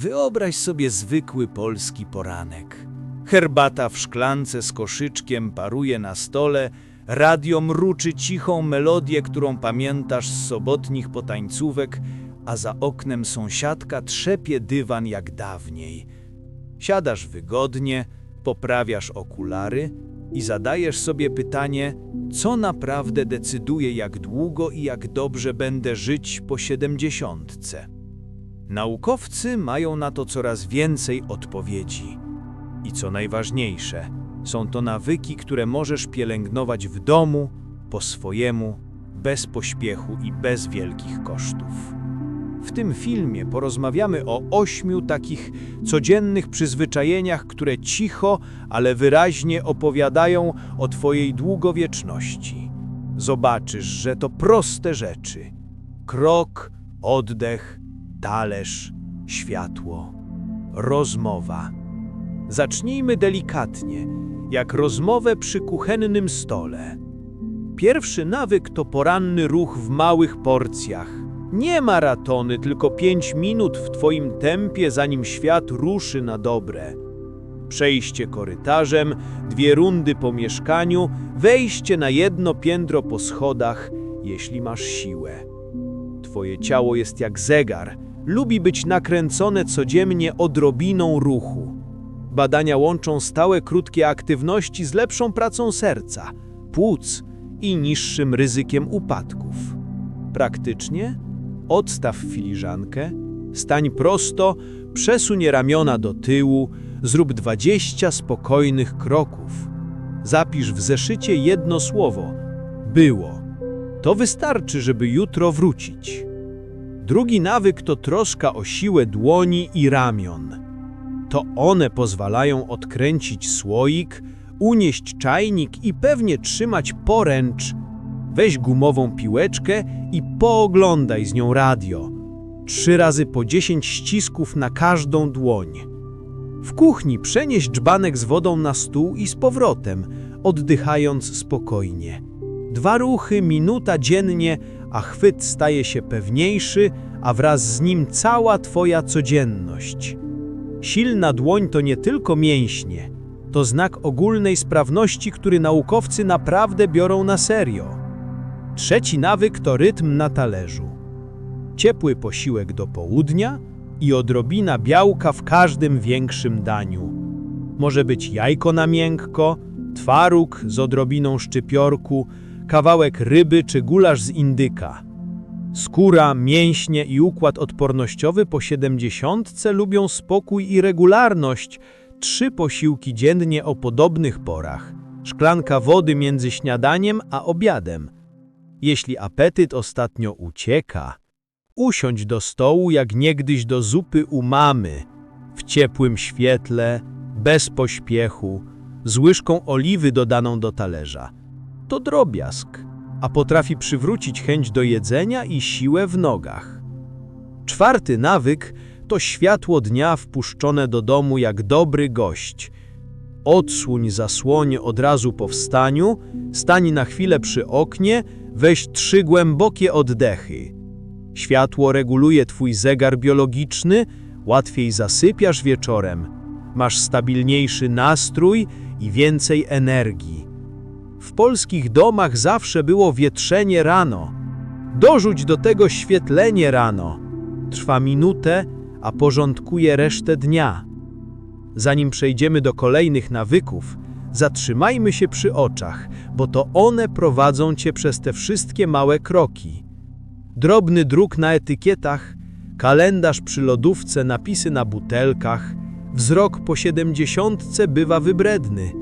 Wyobraź sobie zwykły polski poranek. Herbata w szklance z koszyczkiem paruje na stole, radio mruczy cichą melodię, którą pamiętasz z sobotnich potańcówek, a za oknem sąsiadka trzepie dywan jak dawniej. Siadasz wygodnie, poprawiasz okulary i zadajesz sobie pytanie, co naprawdę decyduje, jak długo i jak dobrze będę żyć po siedemdziesiątce. Naukowcy mają na to coraz więcej odpowiedzi. I co najważniejsze, są to nawyki, które możesz pielęgnować w domu, po swojemu, bez pośpiechu i bez wielkich kosztów. W tym filmie porozmawiamy o ośmiu takich codziennych przyzwyczajeniach, które cicho, ale wyraźnie opowiadają o Twojej długowieczności. Zobaczysz, że to proste rzeczy. Krok, oddech, talerz, światło, rozmowa. Zacznijmy delikatnie, jak rozmowę przy kuchennym stole. Pierwszy nawyk to poranny ruch w małych porcjach. Nie maratony, tylko pięć minut w Twoim tempie, zanim świat ruszy na dobre. Przejście korytarzem, dwie rundy po mieszkaniu, wejście na jedno piętro po schodach, jeśli masz siłę. Twoje ciało jest jak zegar, lubi być nakręcone codziennie odrobiną ruchu. Badania łączą stałe krótkie aktywności z lepszą pracą serca, płuc i niższym ryzykiem upadków. Praktycznie odstaw filiżankę, stań prosto, przesuń ramiona do tyłu, zrób 20 spokojnych kroków. Zapisz w zeszycie jedno słowo było. To wystarczy, żeby jutro wrócić. Drugi nawyk to troska o siłę dłoni i ramion. To one pozwalają odkręcić słoik, unieść czajnik i pewnie trzymać poręcz. Weź gumową piłeczkę i pooglądaj z nią radio. Trzy razy po dziesięć ścisków na każdą dłoń. W kuchni przenieś dzbanek z wodą na stół i z powrotem, oddychając spokojnie. Dwa ruchy, minuta dziennie, a chwyt staje się pewniejszy, a wraz z nim cała Twoja codzienność. Silna dłoń to nie tylko mięśnie, to znak ogólnej sprawności, który naukowcy naprawdę biorą na serio. Trzeci nawyk to rytm na talerzu. Ciepły posiłek do południa i odrobina białka w każdym większym daniu. Może być jajko na miękko, twaróg z odrobiną szczypiorku, kawałek ryby czy gulasz z indyka. Skóra, mięśnie i układ odpornościowy po siedemdziesiątce lubią spokój i regularność. Trzy posiłki dziennie o podobnych porach. Szklanka wody między śniadaniem a obiadem. Jeśli apetyt ostatnio ucieka, usiądź do stołu jak niegdyś do zupy u mamy, w ciepłym świetle, bez pośpiechu, z łyżką oliwy dodaną do talerza. To drobiazg, a potrafi przywrócić chęć do jedzenia i siłę w nogach. Czwarty nawyk to światło dnia wpuszczone do domu jak dobry gość. Odsłuń zasłonie od razu po wstaniu, stań na chwilę przy oknie, weź trzy głębokie oddechy. Światło reguluje twój zegar biologiczny, łatwiej zasypiasz wieczorem, masz stabilniejszy nastrój i więcej energii. W polskich domach zawsze było wietrzenie rano. Dorzuć do tego świetlenie rano. Trwa minutę, a porządkuje resztę dnia. Zanim przejdziemy do kolejnych nawyków, zatrzymajmy się przy oczach, bo to one prowadzą cię przez te wszystkie małe kroki. Drobny druk na etykietach, kalendarz przy lodówce, napisy na butelkach, wzrok po siedemdziesiątce bywa wybredny.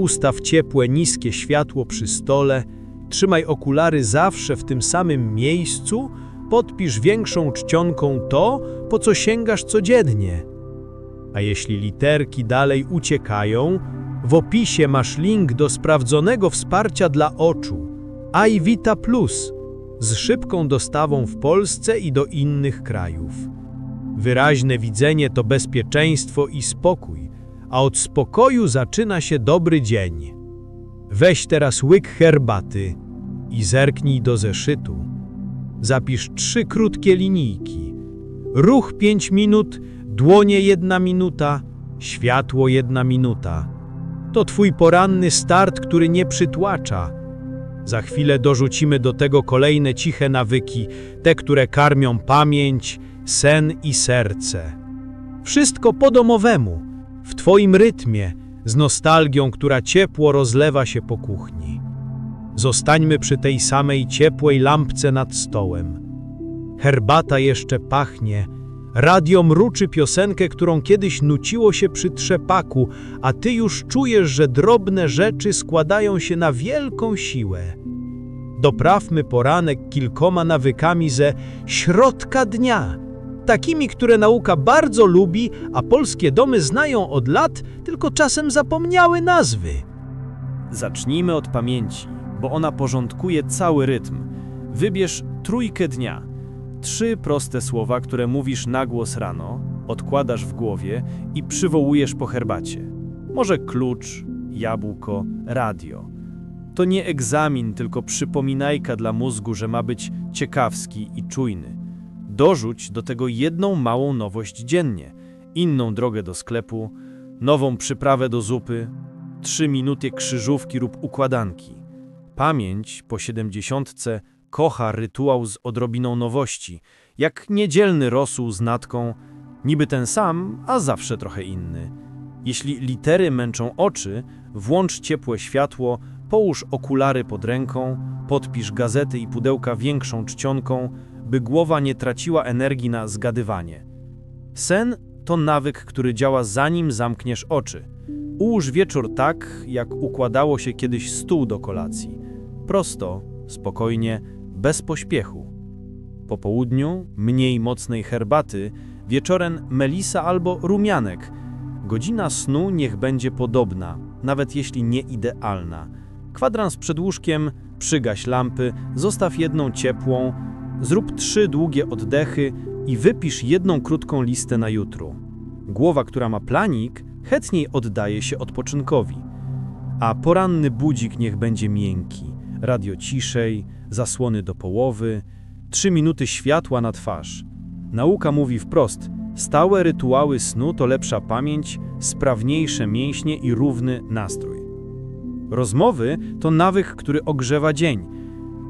Ustaw ciepłe, niskie światło przy stole, trzymaj okulary zawsze w tym samym miejscu, podpisz większą czcionką to, po co sięgasz codziennie. A jeśli literki dalej uciekają, w opisie masz link do sprawdzonego wsparcia dla oczu iVita Plus z szybką dostawą w Polsce i do innych krajów. Wyraźne widzenie to bezpieczeństwo i spokój, a od spokoju zaczyna się dobry dzień. Weź teraz łyk herbaty i zerknij do zeszytu. Zapisz trzy krótkie linijki. Ruch 5 minut, Dłonie jedna minuta, światło jedna minuta. To twój poranny start, który nie przytłacza. Za chwilę dorzucimy do tego kolejne ciche nawyki, te, które karmią pamięć, sen i serce. Wszystko po domowemu, w twoim rytmie, z nostalgią, która ciepło rozlewa się po kuchni. Zostańmy przy tej samej ciepłej lampce nad stołem. Herbata jeszcze pachnie, radio mruczy piosenkę, którą kiedyś nuciło się przy trzepaku, a ty już czujesz, że drobne rzeczy składają się na wielką siłę. Doprawmy poranek kilkoma nawykami ze środka dnia, takimi, które nauka bardzo lubi, a polskie domy znają od lat, tylko czasem zapomniały nazwy. Zacznijmy od pamięci, bo ona porządkuje cały rytm. Wybierz trójkę dnia. Trzy proste słowa, które mówisz na głos rano, odkładasz w głowie i przywołujesz po herbacie. Może klucz, jabłko, radio. To nie egzamin, tylko przypominajka dla mózgu, że ma być ciekawski i czujny. Dorzuć do tego jedną małą nowość dziennie, inną drogę do sklepu, nową przyprawę do zupy, trzy minuty krzyżówki lub układanki. Pamięć po siedemdziesiątce kocha rytuał z odrobiną nowości, jak niedzielny rosół z natką, niby ten sam, a zawsze trochę inny. Jeśli litery męczą oczy, włącz ciepłe światło, połóż okulary pod ręką, podpisz gazety i pudełka większą czcionką, by głowa nie traciła energii na zgadywanie. Sen to nawyk, który działa zanim zamkniesz oczy. Ułóż wieczór tak, jak układało się kiedyś stół do kolacji. Prosto, spokojnie, bez pośpiechu. Po południu mniej mocnej herbaty, wieczorem melisa albo rumianek. Godzina snu niech będzie podobna, nawet jeśli nie idealna. Kwadrans przed łóżkiem, przygaś lampy, zostaw jedną ciepłą, zrób trzy długie oddechy i wypisz jedną krótką listę na jutro. Głowa, która ma planik, chętniej oddaje się odpoczynkowi. A poranny budzik niech będzie miękki, radio ciszej, zasłony do połowy, trzy minuty światła na twarz. Nauka mówi wprost, stałe rytuały snu to lepsza pamięć, sprawniejsze mięśnie i równy nastrój. Rozmowy to nawyk, który ogrzewa dzień.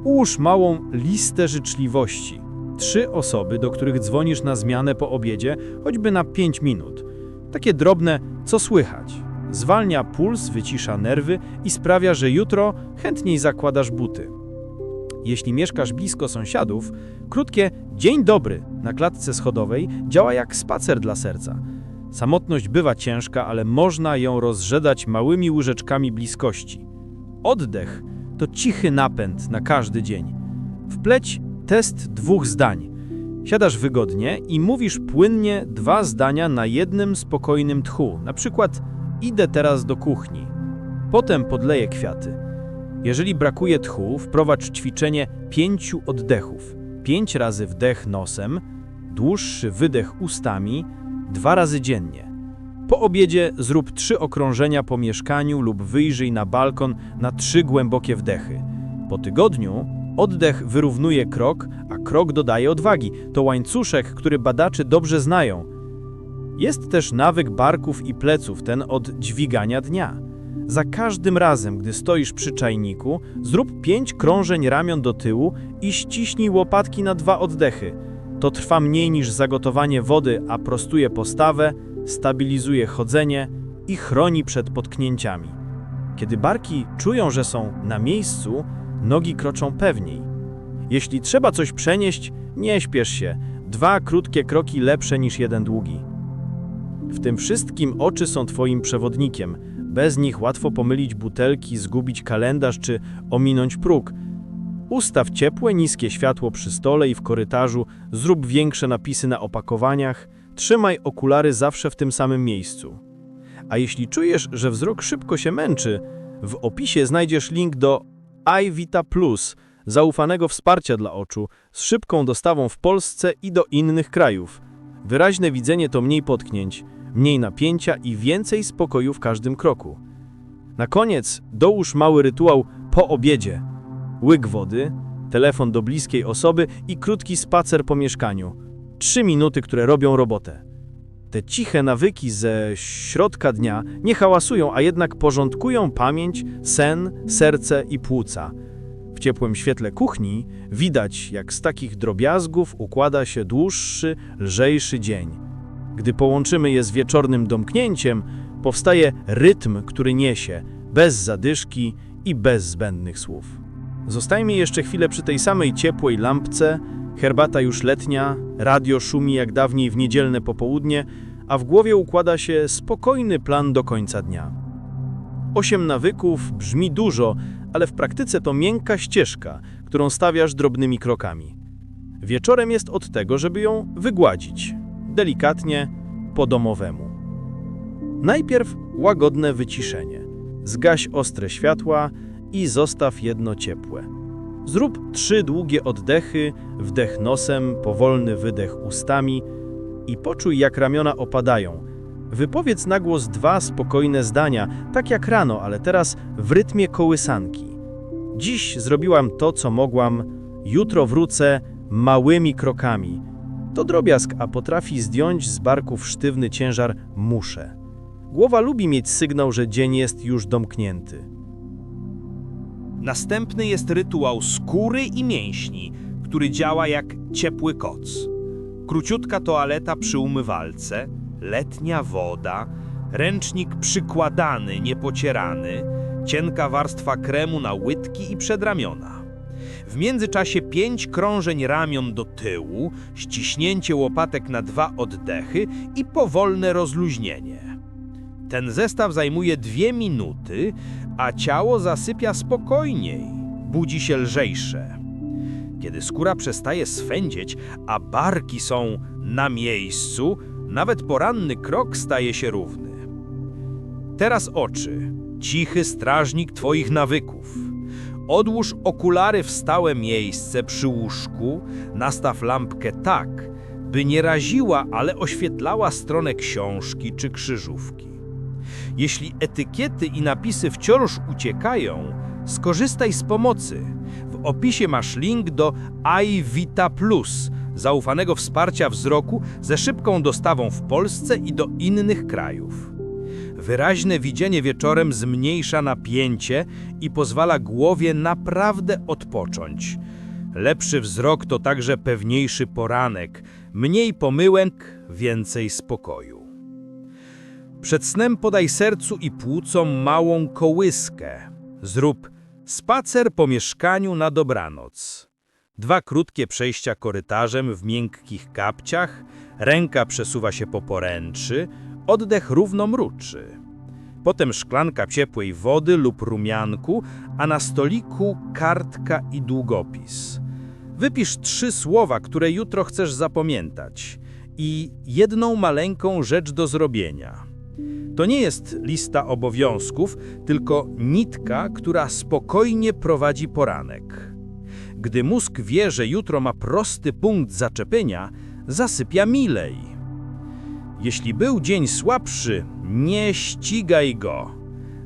Ułóż małą listę życzliwości. Trzy osoby, do których dzwonisz na zmianę po obiedzie, choćby na pięć minut. Takie drobne, co słychać. Zwalnia puls, wycisza nerwy i sprawia, że jutro chętniej zakładasz buty. Jeśli mieszkasz blisko sąsiadów, krótkie dzień dobry na klatce schodowej działa jak spacer dla serca. Samotność bywa ciężka, ale można ją rozrzedać małymi łyżeczkami bliskości. Oddech to cichy napęd na każdy dzień. Wpleć test dwóch zdań. Siadasz wygodnie i mówisz płynnie dwa zdania na jednym spokojnym tchu. Na przykład idę teraz do kuchni. Potem podleję kwiaty. Jeżeli brakuje tchu, wprowadź ćwiczenie pięciu oddechów. Pięć razy wdech nosem, dłuższy wydech ustami, dwa razy dziennie. Po obiedzie zrób trzy okrążenia po mieszkaniu lub wyjrzyj na balkon na trzy głębokie wdechy. Po tygodniu oddech wyrównuje krok, a krok dodaje odwagi. To łańcuszek, który badacze dobrze znają. Jest też nawyk barków i pleców, ten od dźwigania dnia. Za każdym razem, gdy stoisz przy czajniku, zrób pięć krążeń ramion do tyłu i ściśnij łopatki na dwa oddechy. To trwa mniej niż zagotowanie wody, a prostuje postawę, stabilizuje chodzenie i chroni przed potknięciami. Kiedy barki czują, że są na miejscu, nogi kroczą pewniej. Jeśli trzeba coś przenieść, nie śpiesz się. Dwa krótkie kroki lepsze niż jeden długi. W tym wszystkim oczy są Twoim przewodnikiem. Bez nich łatwo pomylić butelki, zgubić kalendarz czy ominąć próg. Ustaw ciepłe, niskie światło przy stole i w korytarzu, zrób większe napisy na opakowaniach, trzymaj okulary zawsze w tym samym miejscu. A jeśli czujesz, że wzrok szybko się męczy, w opisie znajdziesz link do iVita Plus, zaufanego wsparcia dla oczu, z szybką dostawą w Polsce i do innych krajów. Wyraźne widzenie to mniej potknięć, mniej napięcia i więcej spokoju w każdym kroku. Na koniec dołóż mały rytuał po obiedzie. Łyk wody, telefon do bliskiej osoby i krótki spacer po mieszkaniu. Trzy minuty, które robią robotę. Te ciche nawyki ze środka dnia nie hałasują, a jednak porządkują pamięć, sen, serce i płuca. W ciepłym świetle kuchni widać, jak z takich drobiazgów układa się dłuższy, lżejszy dzień. Gdy połączymy je z wieczornym domknięciem, powstaje rytm, który niesie, bez zadyszki i bez zbędnych słów. Zostajmy jeszcze chwilę przy tej samej ciepłej lampce, herbata już letnia, radio szumi jak dawniej w niedzielne popołudnie, a w głowie układa się spokojny plan do końca dnia. Osiem nawyków brzmi dużo, ale w praktyce to miękka ścieżka, którą stawiasz drobnymi krokami. Wieczorem jest od tego, żeby ją wygładzić, delikatnie, po domowemu. Najpierw łagodne wyciszenie. Zgaś ostre światła i zostaw jedno ciepłe. Zrób trzy długie oddechy, wdech nosem, powolny wydech ustami i poczuj, jak ramiona opadają. Wypowiedz na głos dwa spokojne zdania, tak jak rano, ale teraz w rytmie kołysanki. Dziś zrobiłam to, co mogłam, jutro wrócę małymi krokami. To drobiazg, a potrafi zdjąć z barków sztywny ciężar muszę. Głowa lubi mieć sygnał, że dzień jest już domknięty. Następny jest rytuał skóry i mięśni, który działa jak ciepły koc. Króciutka toaleta przy umywalce, letnia woda, ręcznik przykładany, niepocierany, cienka warstwa kremu na łydki i przedramiona. W międzyczasie pięć krążeń ramion do tyłu, ściśnięcie łopatek na dwa oddechy i powolne rozluźnienie. Ten zestaw zajmuje dwie minuty, a ciało zasypia spokojniej, budzi się lżejsze. Kiedy skóra przestaje swędzieć, a barki są na miejscu, nawet poranny krok staje się równy. Teraz oczy, cichy strażnik Twoich nawyków. Odłóż okulary w stałe miejsce przy łóżku, nastaw lampkę tak, by nie raziła, ale oświetlała stronę książki czy krzyżówki. Jeśli etykiety i napisy wciąż uciekają, skorzystaj z pomocy. W opisie masz link do iVita Plus, zaufanego wsparcia wzroku ze szybką dostawą w Polsce i do innych krajów. Wyraźne widzenie wieczorem zmniejsza napięcie i pozwala głowie naprawdę odpocząć. Lepszy wzrok to także pewniejszy poranek, mniej pomyłek, więcej spokoju. Przed snem podaj sercu i płucom małą kołyskę. Zrób spacer po mieszkaniu na dobranoc. Dwa krótkie przejścia korytarzem w miękkich kapciach, ręka przesuwa się po poręczy, oddech równo mruczy. Potem szklanka ciepłej wody lub rumianku, a na stoliku kartka i długopis. Wypisz trzy słowa, które jutro chcesz zapamiętać i jedną maleńką rzecz do zrobienia. To nie jest lista obowiązków, tylko nitka, która spokojnie prowadzi poranek. Gdy mózg wie, że jutro ma prosty punkt zaczepienia, zasypia milej. Jeśli był dzień słabszy, nie ścigaj go.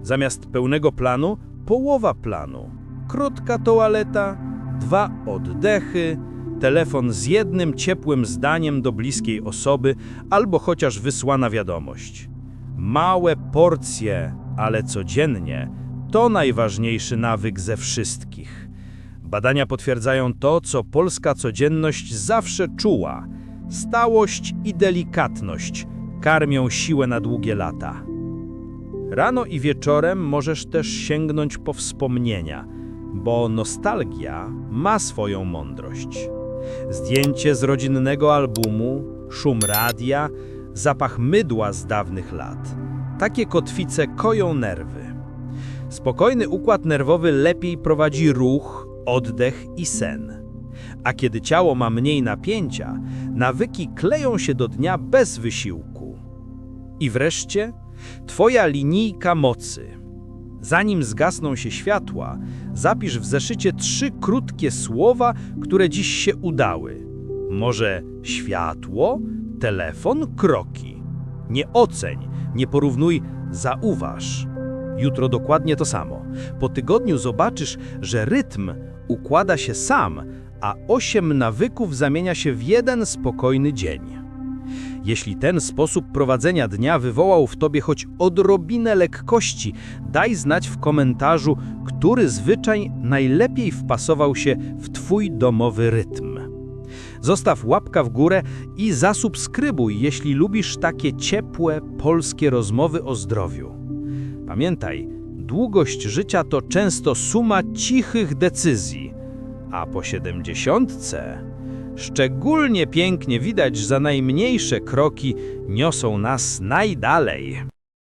Zamiast pełnego planu, połowa planu. Krótka toaleta, dwa oddechy, telefon z jednym ciepłym zdaniem do bliskiej osoby albo chociaż wysłana wiadomość. Małe porcje, ale codziennie, to najważniejszy nawyk ze wszystkich. Badania potwierdzają to, co polska codzienność zawsze czuła. Stałość i delikatność karmią siłę na długie lata. Rano i wieczorem możesz też sięgnąć po wspomnienia, bo nostalgia ma swoją mądrość. Zdjęcie z rodzinnego albumu, szum radia, zapach mydła z dawnych lat. Takie kotwice koją nerwy. Spokojny układ nerwowy lepiej prowadzi ruch, oddech i sen. A kiedy ciało ma mniej napięcia, nawyki kleją się do dnia bez wysiłku. I wreszcie Twoja linijka mocy. Zanim zgasną się światła, zapisz w zeszycie trzy krótkie słowa, które dziś się udały. Może światło, telefon, kroki. Nie oceń, nie porównuj, zauważ. Jutro dokładnie to samo. Po tygodniu zobaczysz, że rytm układa się sam, a osiem nawyków zamienia się w jeden spokojny dzień. Jeśli ten sposób prowadzenia dnia wywołał w tobie choć odrobinę lekkości, daj znać w komentarzu, który zwyczaj najlepiej wpasował się w twój domowy rytm. Zostaw łapka w górę i zasubskrybuj, jeśli lubisz takie ciepłe polskie rozmowy o zdrowiu. Pamiętaj, długość życia to często suma cichych decyzji, a po siedemdziesiątce szczególnie pięknie widać, że najmniejsze kroki niosą nas najdalej.